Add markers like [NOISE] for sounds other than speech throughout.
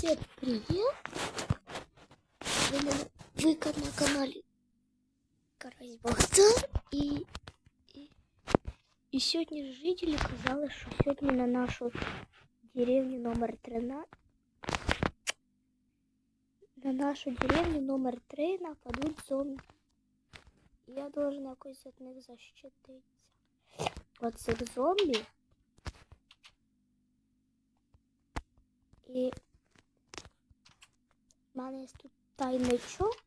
Всем привет! Вы на, вы ка- на канале Карась Богдан и, и, и сьогодні жителі казали, що сьогодні на нашу деревню номер 13 на нашу деревню номер 3 нападуть зомбі. І Я должен якось від них защититися. От цих зомбі. І в мене є тут тайничок.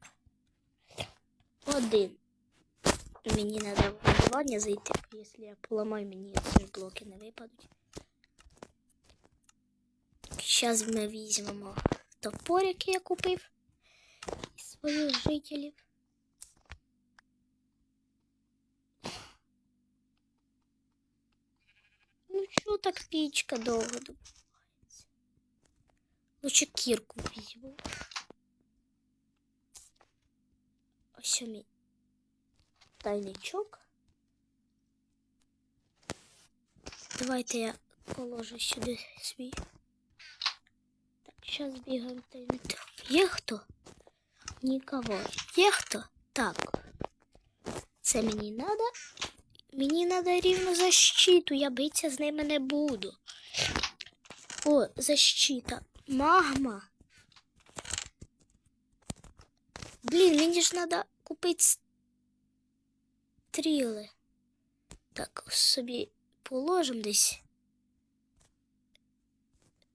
Один. Мені треба в виживання зайти, якщо я поламаю, мені ці блоки не випадуть. Зараз ми візьмемо топор, який я купив із своїх жителів. Ну чого так пічка довго добувається? Лучше кірку візьму. Ось мій тайничок. Давайте я положу сюди свій. Так, зараз бігаємо тайничок. Є хто? Нікого. Є хто? Так. Це мені надо. Мені надо рівно защиту, я битися з ними не буду. О, защита. Магма. Блін, мені ж треба купити стріли. Так, собі положимо десь.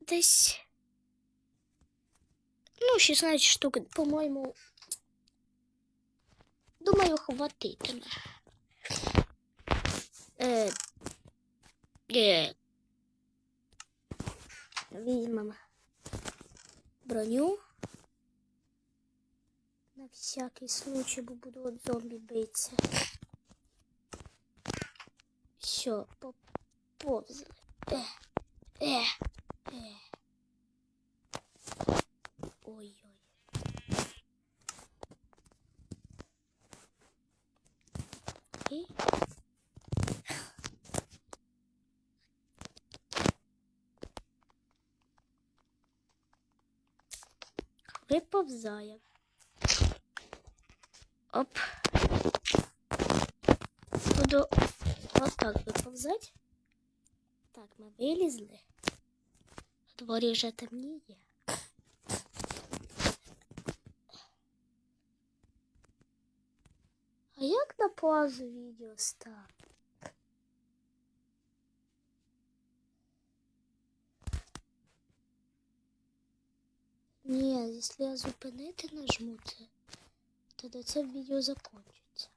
Десь. Ну, 16 штук, по-моєму. Думаю, хватитиме. Е, е, візьмемо броню. На всякий случай, бо буду от зомбі битися. Все, поповзли. Е, е, е. Ой-ой. І виповзає. Оп. Буду отак виповзати. Так, ми вилізли. В дворі вже темніє. А як на паузу відео ставити? Ні, якщо я зупинити нажму це, тоді це відео закінчиться.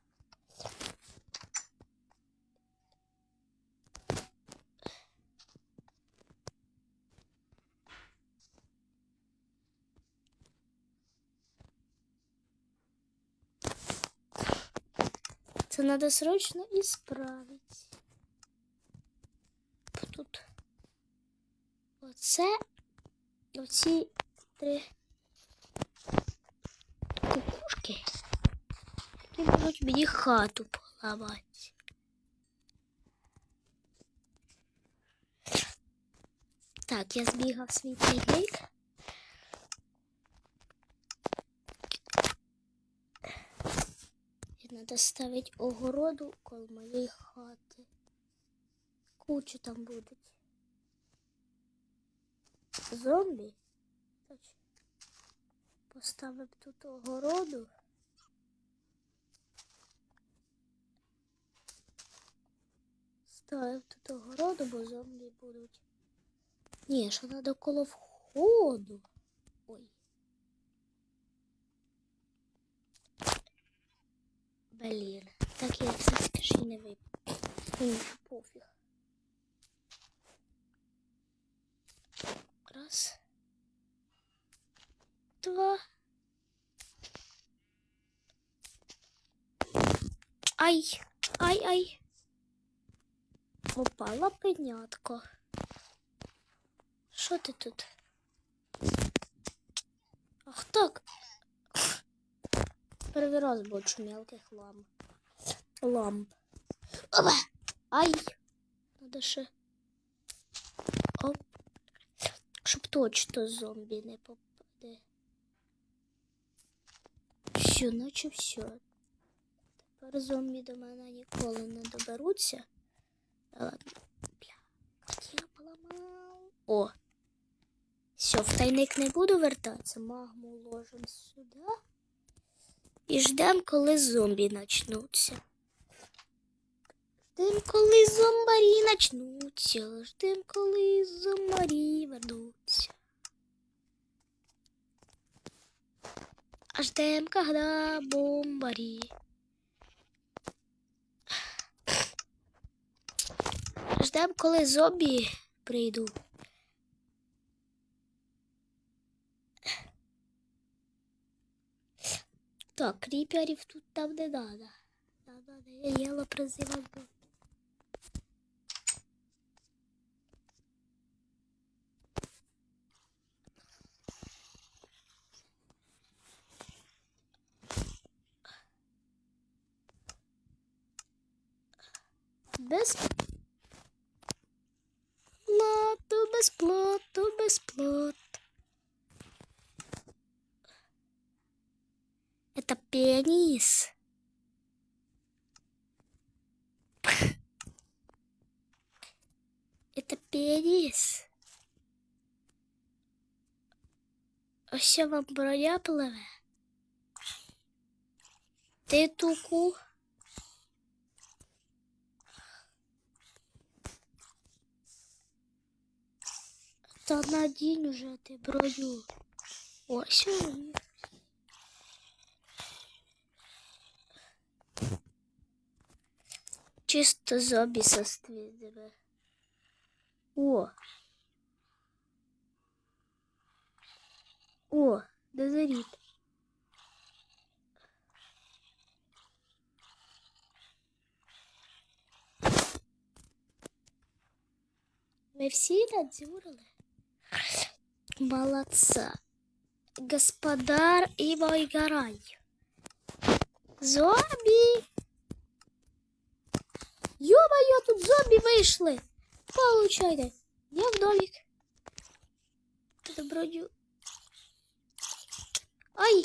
Це треба срочно ісправити. Тут оце, оці три які можуть мені хату поламати. Так, я збігав свій тайник. І треба ставити огороду коло моєї хати. Кучу там будуть. Зомбі. Поставив тут огороду. Ставив тут огороду, бо зомбі будуть. Ні, що треба коло входу. Ой. Блін. Так я це скажи не випав. Мені пофіг. Раз. Два. Ай, ай, ай. Попала пенятко. Що ти тут? Ах так. Перший раз бачу мелких ламп. Ламп. Опа! Ай! Надо ще. Оп. Щоб точно зомбі не попаде. Все, наче все. Тепер зомбі до мене ніколи не доберуться. Та ладно. Бля, як я поламав. О! Все, в тайник не буду вертатися. Магму ложимо сюди. І ждемо, коли зомбі начнуться. Ждем, коли зомбарі начнуться. Ждем, коли зомбарі вернуться. А ждем, когда бомбари. Ждем, коли зомбі прийдуть. Так, кріперів тут там не надо. Нам надо єло призивати. Без Ось вам броня пливе. Ти туку. Та надінь уже ти броню. Ось вони. Чисто зомбі со. О. О, дозоріт. Ми всі надзюрили. Молодца. Господар и мой горай. Зомби! Ё-моё, тут зомби вышли! Получайте. Я в домик. Это броню. Ай!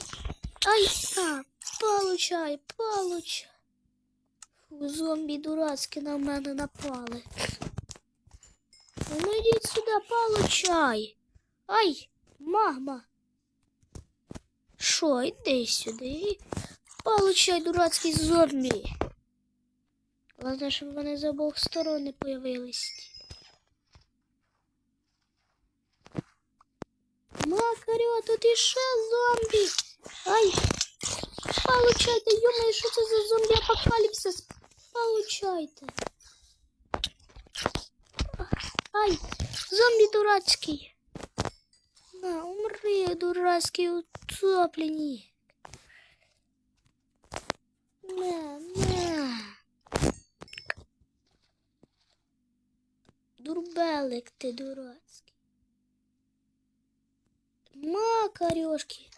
Ай! А, получай, получай. Фу, зомбі дурацькі на мене напали. Ну йдіть сюди, получай. Ай, мама. Шо, йди сюди. Получай, дурацький зомбі. Головне, щоб вони з обох сторон не появились. Макарю, тут іще зомбі. Ай, получайте, йома, що це за зомбі апокаліпсис? Получайте. Ай, зомбі дурацький. На, умри, дурацький утопленник. На, на. Дурбелик ти дурацький. Макарёшки.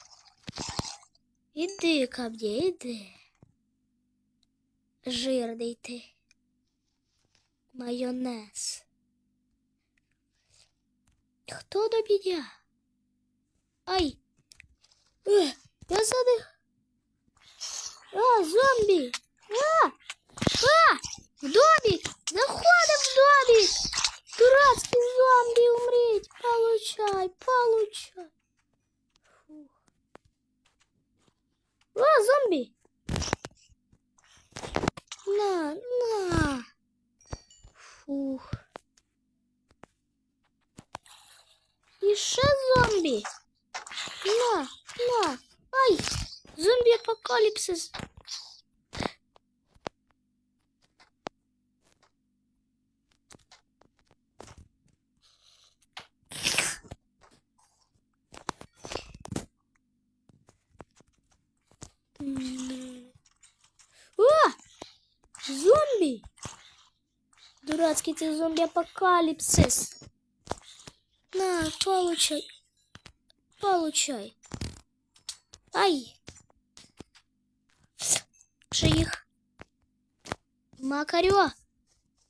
Іди ко мне, іди. Жирний ти. Майонез. Кто до меня? Ай! Э, я задых. А, зомби! А! А! В домик! Заходим в домик! Дурацкий зомби умреть! Получай, получай! А, зомби! На, на! Фух. Еще зомби. На, на. Ай, зомби здравствуйте, зомби-апокалипсис. На, получай. Получай. Ай. Пших. Макарё.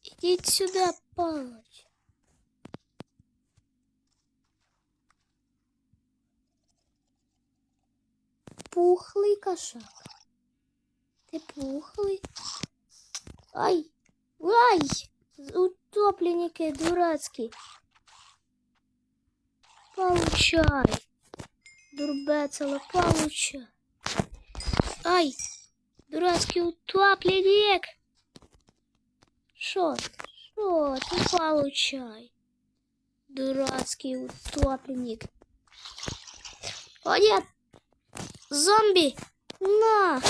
иди сюда, Палыч. Пухлый кошак. Ты пухлый. Ай. Ай. Утопленники дурацькі. Получай. Дурбецело, получай. Ай! Дурацький утопленник. Що? Що? Ти получай. Дурацький утопленник. О, нет! Зомбі! На!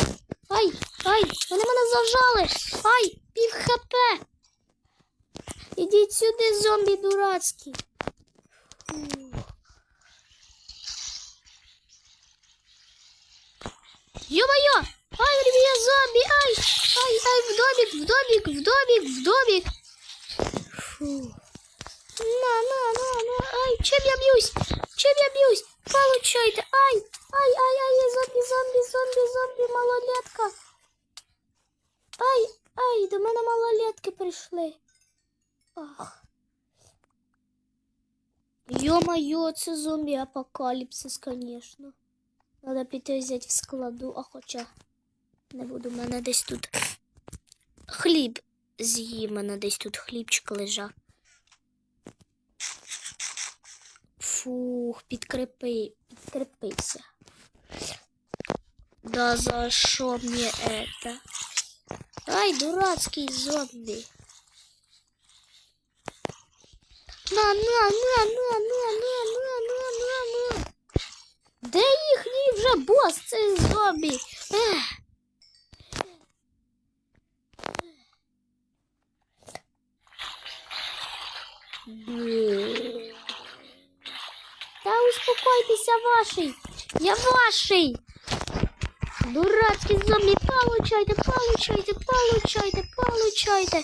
Ай! Ай! Вони мене зажали! Ай! Пів хп! Ідіть сюди, зомбі дурацькі! Фух. Ё-моё! Ай, я зомби! Ай! Ай, ай, в домик, в домик, в домик, в домик! На, на, на, на! Ай, чем я бьюсь? Чем я бьюсь? Получайте! Ай! Ай, ай, ай, зомбі, зомбі, зомбі, зомбі, малолетка! Ай, ай, до мене малолетки прийшли. Ах. Йо-моє, це зомбі апокаліпсис, конечно. Надо піти взяти в складу, а хоча не буду, в мене десь тут хліб з'їм, у мене десь тут хлібчик лежав. Фух, підкрепи, підкрепився. Да за що мені это? Ай, дурацький зомбі. На, на, на, на, на, на, на, на, на, на. Де їхній вже бос цей зомбі? Ех. Блін. Та успокойтеся ваший. Я ваший. Дурацький зомбі, получайте, получайте, получайте, получайте.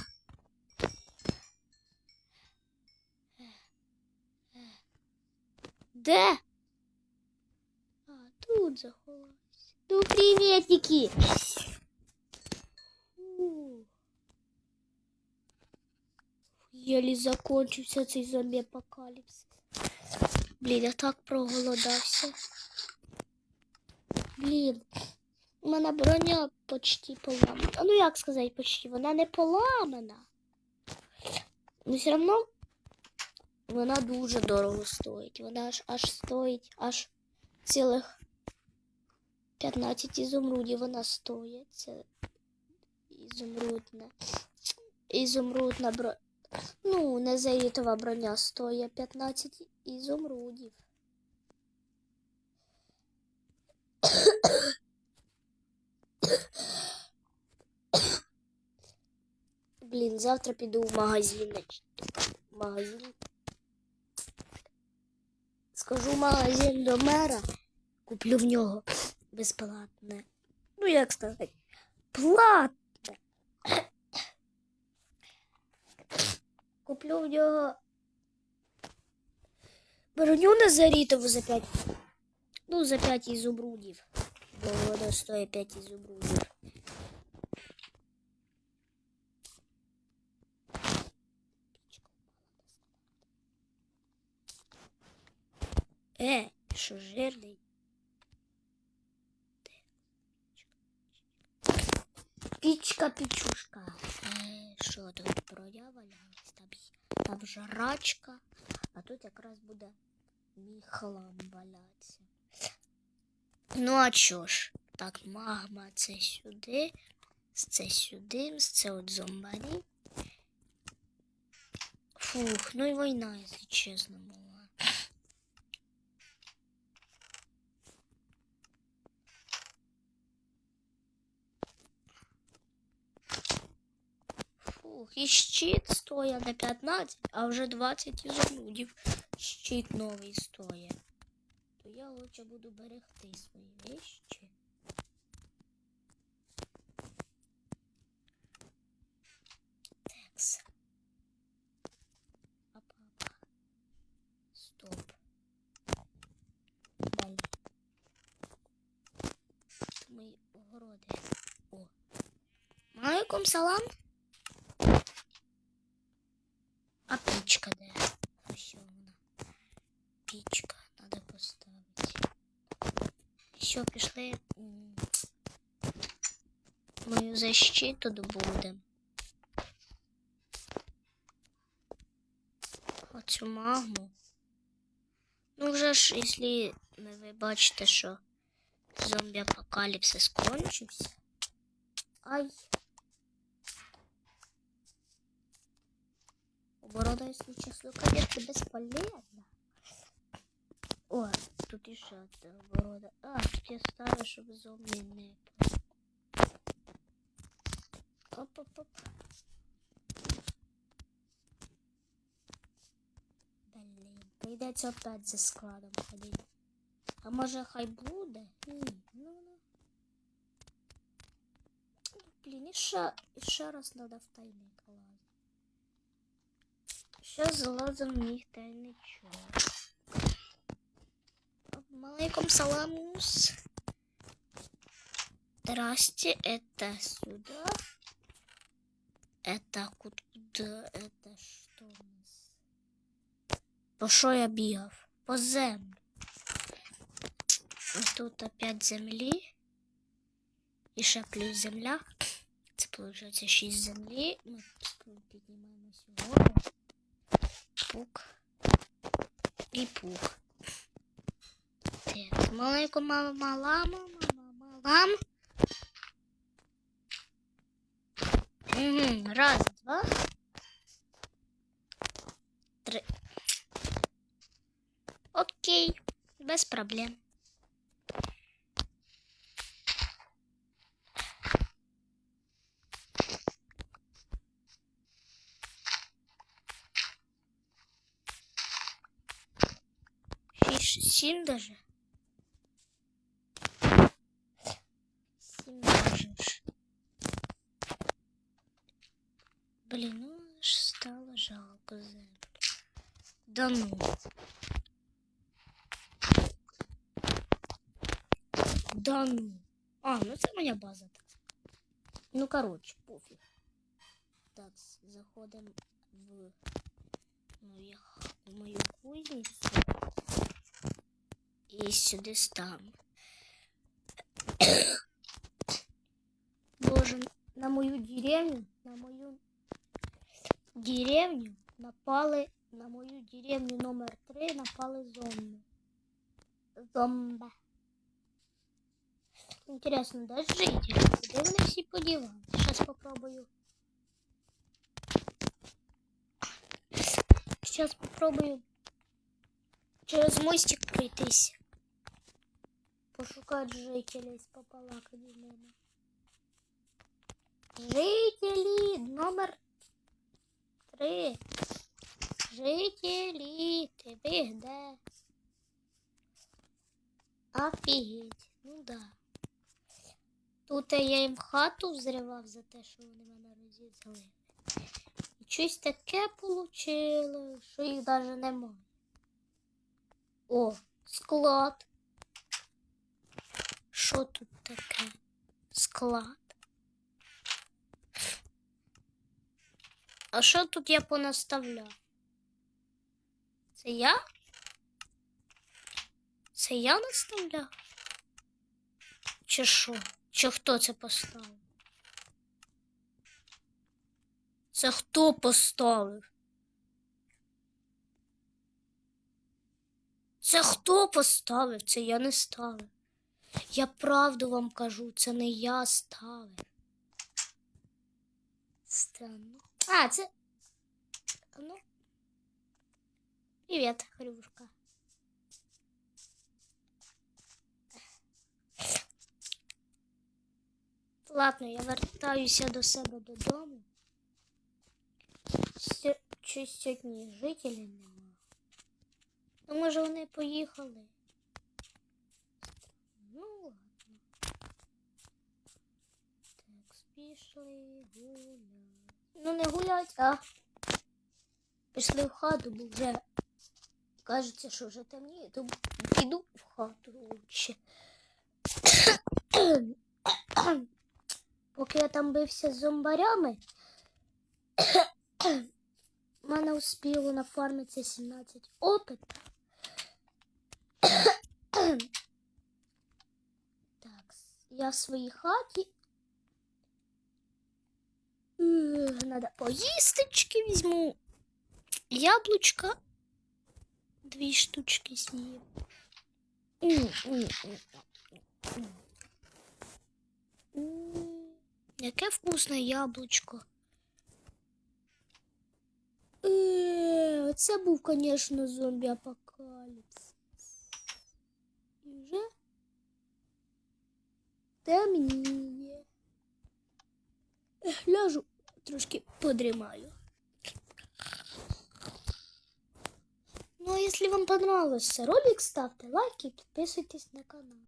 Де? А, тут заховався. Ну, приветики! Єлі закончився цей зомбі-апокаліпсис. Блін, я так проголодався. Блін, у мене броня почти поламана. А ну як сказати почти? Вона не поламана. Ну все одно вона дуже дорого стоїть. Вона аж аж стоїть аж цілих 15 ізумрудів вона стоїть. Це ізумрудна. Ізумрудна броня. Ну, незаїтова броня стоїть 15 ізумрудів. Блін, завтра піду в магазин. В магазин. Скажу магазин до мера, куплю в нього безплатне. Ну, як сказати, платне. Куплю в нього броню Назарітову за 5. Ну, за 5 ізумрудів. Бо вона стоїть 5 ізумрудів. Е, що жирний? Пічка, пічушка. Е, що тут броня? Там, там жрачка, а тут якраз буде мій хлам валятися. Ну, а чо ж? Так, магма це сюди, це сюди, це от зомбарі. Фух, ну і війна, якщо чесно була. слух. І щит стоя на 15, а вже 20 ізумрудів щит новий стоя. То я лучше буду берегти свої вещі. Текс. Папа. Стоп. Далі. Мої огороди. О. Маликом салам. М, мою защиту добудемо. Оцю магму. Ну вже ж, якщо ви бачите, що зомбі-апокаліпсис кончився. Ай. Оборона, если честно, конечно, бесполезна. О, тут еще одна оборона. А, я ставлю, чтобы зомби не... Оп-оп-оп. Блін, прийдеться опять за складом ходити. А може хай буде? Ні, ну, ну. Блін, і ще, і ще раз треба в тайник лазити. Сейчас залазим в них тайничок. Малейкум саламус. Здрасте, это сюда. Это куда? Это что у нас? По що я бігав? По землю. Ось тут опять землі. І ще плюс земля. Це виходить 6 землі. Ми піднімаємося вгору. Пук. І пук. Так, маленько мама мала, мама, малам. Угу, раз, два. Три. Окей, без проблем. Шесть, даже. Да ну. А, ну це моя база. Ну, короче, пофіг. Так, заходимо в мою, в мою кузницю. І сюди ставимо. Боже, на мою деревню, на мою деревню напали, на мою деревню номер 3 напали зомби. Зомби. Интересно, да, жителі? Куди вони всі подівали? Зараз попробую. Сейчас попробую через мостик пройтись. Пошукати жителей з попалакати з ними. Жителі номер три. Жителі, ти ви де? Офігеть, ну да. Тут я їм хату взривав за те, що вони мене розізли. І щось таке получило, що їх навіть немає. О, склад. Що тут таке? Склад. А що тут я понаставляв? Це я? Це я наставляв? Чи що? Чи хто це поставив? Це хто поставив? Це хто поставив? Це я не ставив. Я правду вам кажу, це не я ставив. Странно. А, це. Ну. Привіт, Хрюшка. Ладно, я вертаюся до себе додому. Щось сьогодні жителів нема. Ну, може, вони поїхали. Ну, ладно. Так, пішли гулять. Ну, не гулять, а пішли в хату, бо вже кажеться, що вже темніє, то піду в хату лучше. поки я там бився з зомбарями, в [COUGHS] мене успіло нафармитися 17 опитів. [COUGHS] Так, я в своїй хаті. Ех, Надо поїсточки візьму. Яблучка. Дві штучки з'їм. М, м, м, м. М, Яке вкусне яблучко. Е, Оце був, звісно, зомбі апокаліпсис. І вже темніє. Ех, Ляжу, трошки подрімаю. Ну, а если вам понравился ролик, ставьте лайки и подписывайтесь на канал.